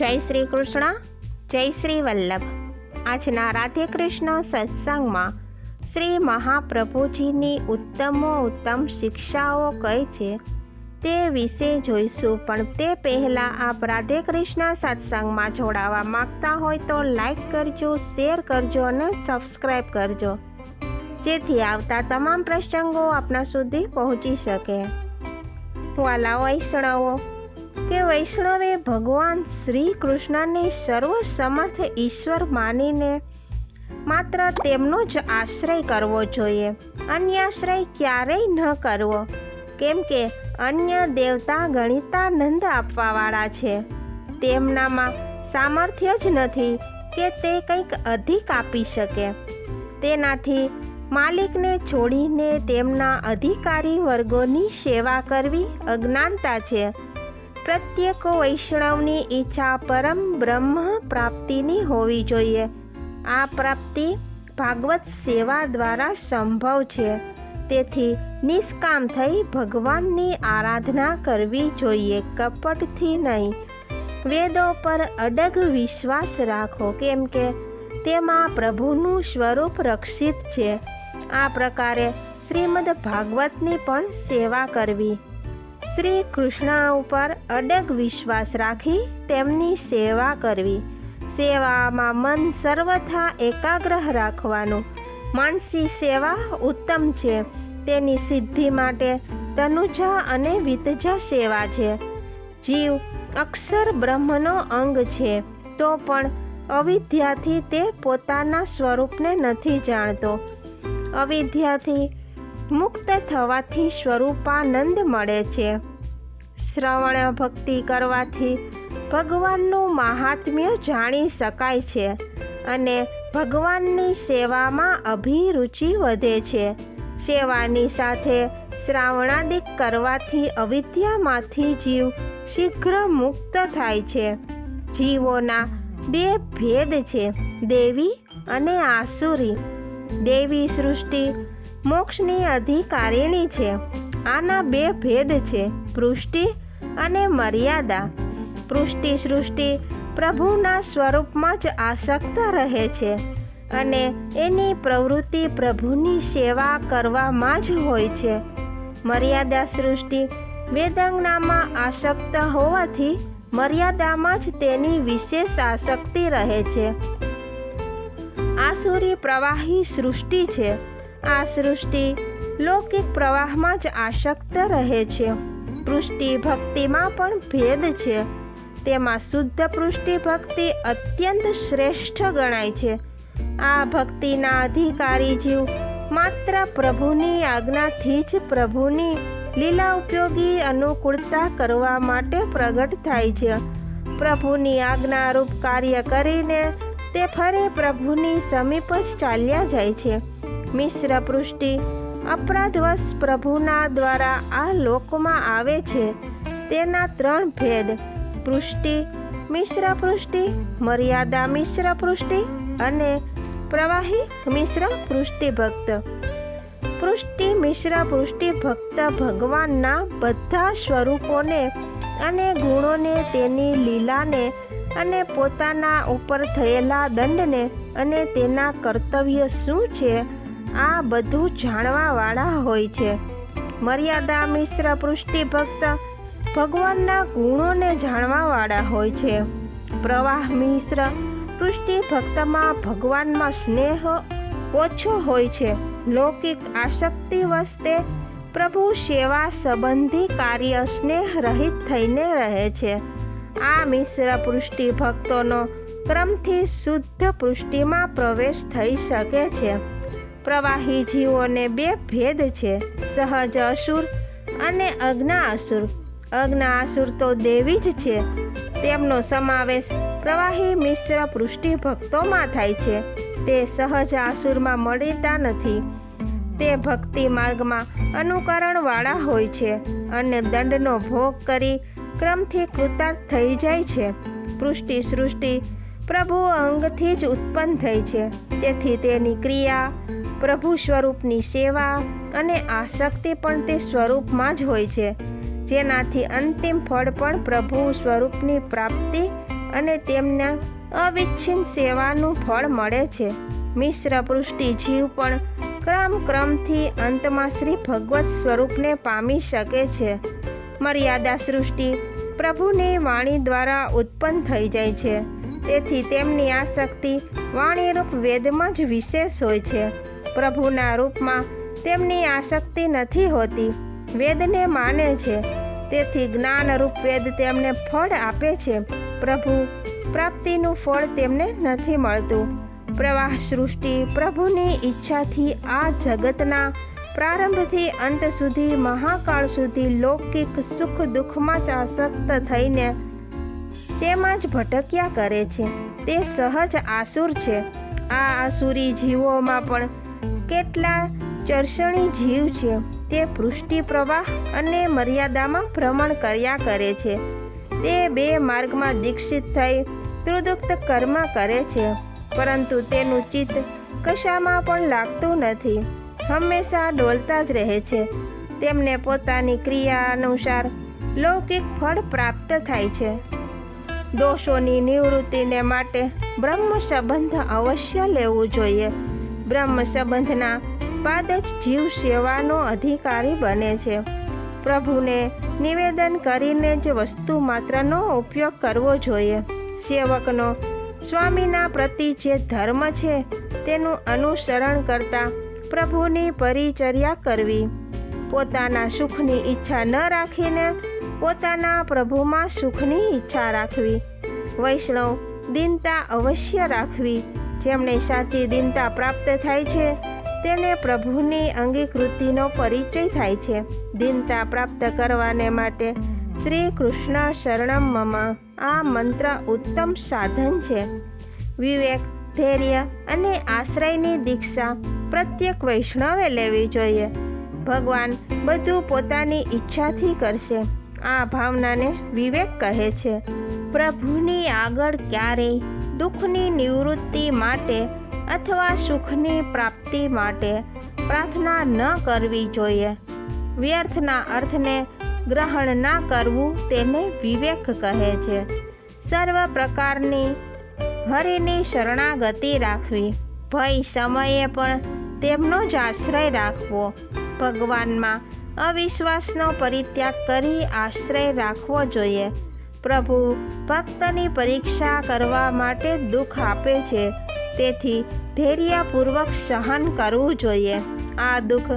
જય શ્રી કૃષ્ણ, જય શ્રી વલ્લભ. આજના રાધે કૃષ્ણ સત્સંગમાં શ્રી મહાપ્રભુજીની ઉત્તમો ઉત્તમ શિક્ષાઓ કઈ છે તે વિશે જોઈશું. પણ તે પહેલાં આપ રાધે કૃષ્ણ સત્સંગમાં જોડાવા માંગતા હોય તો લાઈક કરજો, શેર કરજો અને સબસ્ક્રાઈબ કરજો. જેથી આવતા તમામ પ્રસંગો આપના સુધી પહોંચી શકે. વાલા વૈષ્ણવો કે વૈષ્ણવે ભગવાન શ્રી કૃષ્ણને સર્વ સમર્થ ઈશ્વર માનીને માત્ર તેમનો જ આશ્રય કરવો જોઈએ. અન્ય આશ્રય ક્યારેય ન કરવો, કેમ કે અન્ય દેવતા ગણિતાનંદ આપવાવાળા છે. તેમનામાં સામર્થ્ય જ નથી કે તે કંઈક અધિક આપી શકે. તેનાથી માલિકને છોડીને તેમના અધિકારી વર્ગોની સેવા કરવી અજ્ઞાનતા છે. પ્રત્યેક વૈષ્ણવની ઈચ્છા પરમ બ્રહ્મ પ્રાપ્તિની હોવી જોઈએ. આ પ્રાપ્તિ ભાગવત સેવા દ્વારા સંભવ છે. તેથી નિષ્કામ થઈ ભગવાનની આરાધના કરવી જોઈએ, કપટથી નહીં. વેદો પર અડગ વિશ્વાસ રાખો, કેમ કે તેમાં પ્રભુનું સ્વરૂપ રક્ષિત છે. આ પ્રકારે શ્રીમદ ભાગવતની પણ સેવા કરવી. શ્રી કૃષ્ણ ઉપર અડગ વિશ્વાસ રાખી તેમની સેવા કરવી. સેવામાં મન સર્વથા એકાગ્ર રાખવાનું. માનસી સેવા ઉત્તમ છે. તેની સિદ્ધિ માટે તનુજા અને વિતજા સેવા છે. જીવ અક્ષર બ્રહ્મનો અંગ છે. તો પણ અવિદ્યાથી તે પોતાના સ્વરૂપને નથી જાણતો. અવિદ્યાથી મુક્ત થવાથી સ્વરૂપાનંદ મળે છે. શ્રવણ ભક્તિ કરવાથી ભગવાનનું મહાત્મ્ય જાણી શકાય છે અને ભગવાનની સેવામાં અભિરુચિ વધે છે. સેવાની સાથે શ્રાવણાદિક કરવાથી અવિદ્યામાંથી જીવ શીઘ્ર મુક્ત થાય છે. જીવોના બે ભેદ છે, દેવી અને આસુરી. દેવી સૃષ્ટિ મોક્ષની અધિકારીણી છે. આના બે ભેદ છે. પૃષ્ટિ અને મર્યાદા. પૃષ્ટિ સૃષ્ટિ પ્રભુના સ્વરૂપમાં જ આસક્ત રહે છે અને એની પ્રવૃત્તિ પ્રભુની સેવા કરવામાં જ હોય છે. મર્યાદા સૃષ્ટિ વેદાંગનામાં આસક્ત હોવાથી મર્યાદામાં જ તેની વિશેષ આસક્તિ રહે છે. આસુરી પ્રવાહી સૃષ્ટિ છે. આ સૃષ્ટિ લૌકિક પ્રવાહમાં જ આસક્ત રહે છે. પૃષ્ટિ ભક્તિમાં પણ ભેદ છે. તેમાં શુદ્ધ પૃષ્ટિ ભક્તિ અત્યંત શ્રેષ્ઠ ગણાય છે. આ ભક્તિના અધિકારી જીવ માત્ર પ્રભુની આજ્ઞાથી જ પ્રભુની લીલા ઉપયોગી અનુકૂળતા કરવા માટે પ્રગટ થાય છે. પ્રભુની આજ્ઞારૂપ કાર્ય કરીને તે ફરી પ્રભુની સમીપ જ ચાલ્યા જાય છે. મિશ્ર પૃષ્ટિ અપરાધવશ પ્રભુના દ્વારા આ લોકમાં આવે છે. તેના ત્રણ ભેદ. પૃષ્ટિ, મિશ્ર પૃષ્ટિ, મર્યાદા મિશ્ર પૃષ્ટિ અને પ્રવાહી મિશ્ર પૃષ્ટિ ભક્ત પૃષ્ટિ, મિશ્ર પૃષ્ટિ ભક્ત ભગવાનના બધા સ્વરૂપોને અને ગુણોને તેની લીલાને અને પોતાના ઉપર થયેલા દંડને અને તેના કર્તવ્ય શું છે? આ બધું જાણવાવાળા હોય છે. મર્યાદા મિશ્ર પૃષ્ટિ ભક્ત ભગવાનના ગુણોને જાણવાવાળા હોય છે. પ્રવાહ મિશ્ર પૃષ્ટિ ભક્તમાં ભગવાનમાં સ્નેહ ઓછો હોય છે. લૌકિક આસક્તિ વસ્તે પ્રભુ સેવા સંબંધી કાર્ય સ્નેહ રહિત થઈને રહે છે. આ મિશ્ર પૃષ્ટિ ભક્તોનો ક્રમથી શુદ્ધ પૃષ્ટિમાં પ્રવેશ થઈ શકે છે. પ્રવાહી જીવોને બે ભેદ છે, સહજ અસુર અને અજ્ઞા અસુર અજ્ઞા અસુર તો દેવી જ છે. તેમનો સમાવેશ પ્રવાહી મિશ્ર પૃષ્ટિ ભક્તોમાં થાય છે. તે સહજ આસુરમાં મળતા નથી. તે ભક્તિ માર્ગમાં અનુકરણવાળા હોય છે અને દંડનો ભોગ કરી ક્રમથી કૃતાર્થ થઈ જાય છે. પૃષ્ટિ સૃષ્ટિ પ્રભુ અંગથી જ ઉત્પન્ન થઈ છે. તેથી તેની ક્રિયા પ્રભુ સ્વરૂપની સેવા અને આસક્તિ પણ તે સ્વરૂપમાં જ હોય છે. જેનાથી અંતિમ ફળ પણ પ્રભુ સ્વરૂપની પ્રાપ્તિ અને તેમના અવિચ્છિન્ન સેવાનું ફળ મળે છે. મિશ્ર પૃષ્ટિ જીવ પણ ક્રમ ક્રમથી અંતમાં શ્રી ભગવત સ્વરૂપને પામી શકે છે. મર્યાદા સૃષ્ટિ પ્રભુની વાણી દ્વારા ઉત્પન્ન થઈ જાય છે. તેથી તેમની આસક્તિ વાણીરૂપ વેદમાં જ વિશેષ હોય છે. પ્રભુના રૂપમાં તેમની આસક્તિ નથી હોતી. વેદને માને છે. તેથી જ્ઞાનરૂપ વેદ તેમને ફળ આપે છે. પ્રભુ પ્રાપ્તિનું ફળ તેમને નથી મળતું. પ્રવાહ સૃષ્ટિ પ્રભુની ઈચ્છાથી આ જગતના પ્રારંભથી અંત સુધી મહાકાળ સુધી લૌકિક સુખ દુઃખમાં જ આસક્ત થઈને તેમાં જ ભટક્યા કરે છે. તે સહજ આસુર છે. આ આસુરી જીવોમાં પણ કેટલા ચરસણી જીવ છે. તે પૃષ્ટિ પ્રવાહ અને મર્યાદામાં ભ્રમણ કર્યા કરે છે. તે બે માર્ગમાં દીક્ષિત થઈ ત્રુદુક્ત કર્મ કરે છે. પરંતુ તેનું ચિત્ત કશામાં પણ લાગતું નથી. હંમેશા ડોલતા જ રહે છે. તેમને પોતાની ક્રિયા અનુસાર લૌકિક ફળ પ્રાપ્ત થાય છે. દોષોની નિવૃત્તિને માટે બ્રહ્મ સંબંધ અવશ્ય લેવું જોઈએ. બ્રહ્મ સંબંધના બાદ જ જીવ સેવાનો અધિકારી બને છે. પ્રભુને નિવેદન કરીને જ વસ્તુ માત્રનો ઉપયોગ કરવો જોઈએ. સેવકનો સ્વામીના પ્રતિ જે ધર્મ છે, તેનું અનુસરણ કરતા પ્રભુની પરિચર્યા કરવી. પોતાના સુખની ઈચ્છા ન રાખીને પોતાના પ્રભુમાં સુખની ઈચ્છા રાખવી. વૈષ્ણવ, દિનતા અવશ્ય રાખવી. જેમને સાચી દિનતા પ્રાપ્ત થાય છે, તેને પ્રભુની અંગીકૃતિનો પરિચય થાય છે. દિનતા પ્રાપ્ત કરવાને માટે શ્રી કૃષ્ણ શરણમ મમા. આ મંત્ર ઉત્તમ સાધન છે. વિવેક, ધૈર્ય અને આશ્રયની દીક્ષા પ્રત્યેક વૈષ્ણવે લેવી જોઈએ. ભગવાન બધું પોતાની ઈચ્છાથી કરશે. આ ભાવનાને વિવેક કહે છે. પ્રભુની આગળ ક્યારેય દુઃખની નિવૃત્તિ માટે અથવા સુખની પ્રાપ્તિ માટે પ્રાર્થના ન કરવી જોઈએ. વ્યર્થના અર્થને ગ્રહણ ના કરવું તેને વિવેક કહે છે. સર્વ પ્રકારની હરિની શરણાગતિ રાખવી. ભય સમયે પણ તેમનો જ આશ્રય રાખવો. ભગવાનમાં અવિશ્વાસનો પરિત્યાગ કરી આશ્રય રાખવો જોઈએ. પ્રભુ ભક્તની પરીક્ષા કરવા માટે દુઃખ આપે છે. તેથી ધૈર્યપૂર્વક સહન કરવું જોઈએ. આ દુઃખ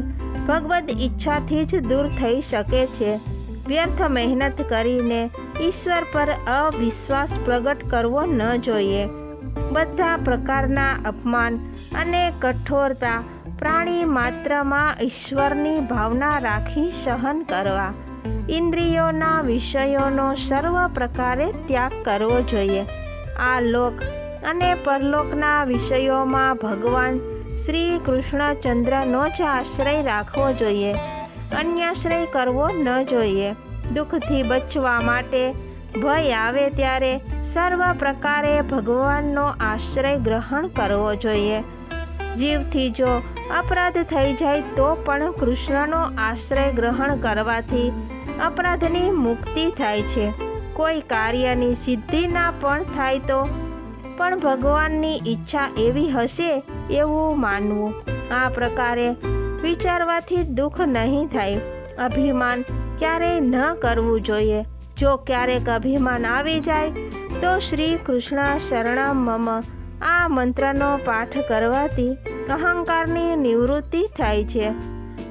ભગવદ ઈચ્છાથી જ દૂર થઈ શકે છે. વ્યર્થ મહેનત કરીને ઈશ્વર પર અવિશ્વાસ પ્રગટ કરવો ન જોઈએ. બધા પ્રકારના અપમાન અને કઠોરતા પ્રાણી માત્રમાં ઈશ્વરની ભાવના રાખી સહન કરવા. ઇન્દ્રિયોના વિષયોનો સર્વ પ્રકારે ત્યાગ કરવો જોઈએ. આ લોક અને પરલોકના વિષયોમાં ભગવાન શ્રી કૃષ્ણચંદ્રનો જ આશ્રય રાખવો જોઈએ. અન્યાશ્રય કરવો ન જોઈએ. દુઃખથી બચવા માટે ભય આવે ત્યારે સર્વ પ્રકારે ભગવાનનો આશ્રય ગ્રહણ કરવો જોઈએ. જીવથી જો અપરાધ થઈ જાય તો પણ કૃષ્ણનો આશ્રય ગ્રહણ કરવાથી અપરાધની મુક્તિ થાય છે. કોઈ કાર્યની સિદ્ધિ ના પણ થાય તો પણ ભગવાનની ઈચ્છા એવી હશે એવું માનવું. આ પ્રકારે વિચારવાથી દુઃખ નહીં થાય. અભિમાન ક્યારેય ન કરવું જોઈએ. જો ક્યારેક અભિમાન આવી જાય તો શ્રી કૃષ્ણ શરણમ મમ આ મંત્રનો પાઠ કરવાથી અહંકારની નિવૃત્તિ થાય છે.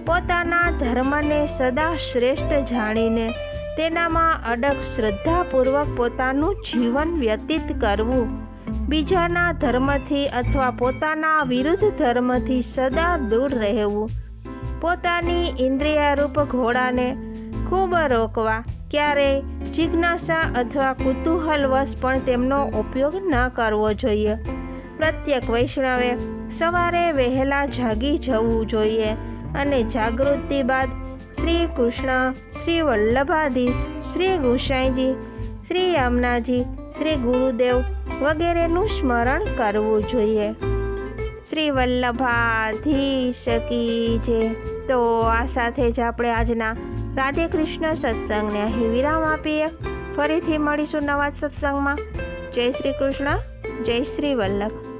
પોતાના ધર્મને સદા શ્રેષ્ઠ જાણીને તેનામાં અડગ શ્રદ્ધાપૂર્વક પોતાનું જીવન વ્યતીત કરવું, બીજાના ધર્મથી અથવા પોતાના વિરુદ્ધ ધર્મથી સદા દૂર રહેવું, પોતાની ઇન્દ્રિયારૂપ ઘોડાને ખૂબ રોકવા, ક્યારેય જિજ્ઞાસા અથવા કુતૂહલવશ પણ તેમનો ઉપયોગ ન કરવો જોઈએ. પ્રત્યેક વૈષ્ણવે સવારે વહેલા જાગી જવું જોઈએ અને જાગૃતિ બાદ શ્રી કૃષ્ણ, શ્રી વલ્લભાધીશ, શ્રી ગુસાઈજી, શ્રી યમનાજી, શ્રી ગુરુદેવ વગેરેનું સ્મરણ કરવું જોઈએ. શ્રી વલ્લભાધીશ કી જે તો આ સાથે જ આપણે આજના રાધે કૃષ્ણ સત્સંગને અહીં વિરામ આપીએ. ફરીથી મળીશું નવા સત્સંગમાં. જય શ્રી કૃષ્ણ, જય શ્રી વલ્લભ.